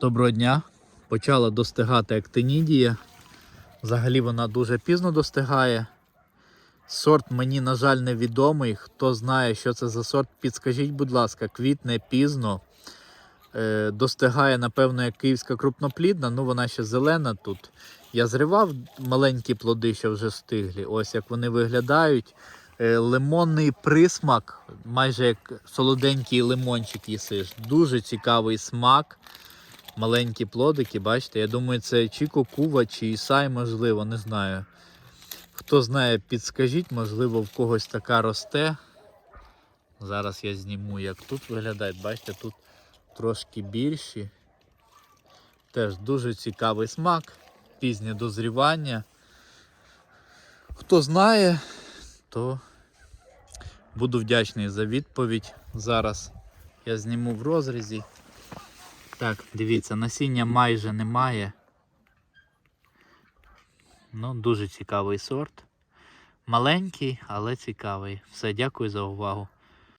Доброго дня. Почала достигати актинідія. Взагалі вона дуже пізно достигає. Сорт мені, на жаль, невідомий. Хто знає, що це за сорт, підскажіть, будь ласка, квітне пізно. Е, достигає, напевно, як київська крупноплідна, ну вона ще зелена тут. Я зривав маленькі плоди, що вже стиглі. Ось як вони виглядають. Е, лимонний присмак, майже як солоденький лимончик їсиш. Дуже цікавий смак. Маленькі плодики, бачите, я думаю, це чи кокува, чи ісай, можливо, не знаю. Хто знає, підскажіть, можливо, в когось така росте. Зараз я зніму, як тут виглядають. Бачите, тут трошки більші. Теж дуже цікавий смак, пізнє дозрівання. Хто знає, то буду вдячний за відповідь. Зараз я зніму в розрізі. Так, дивіться, насіння майже немає. Ну, дуже цікавий сорт. Маленький, але цікавий. Все, дякую за увагу.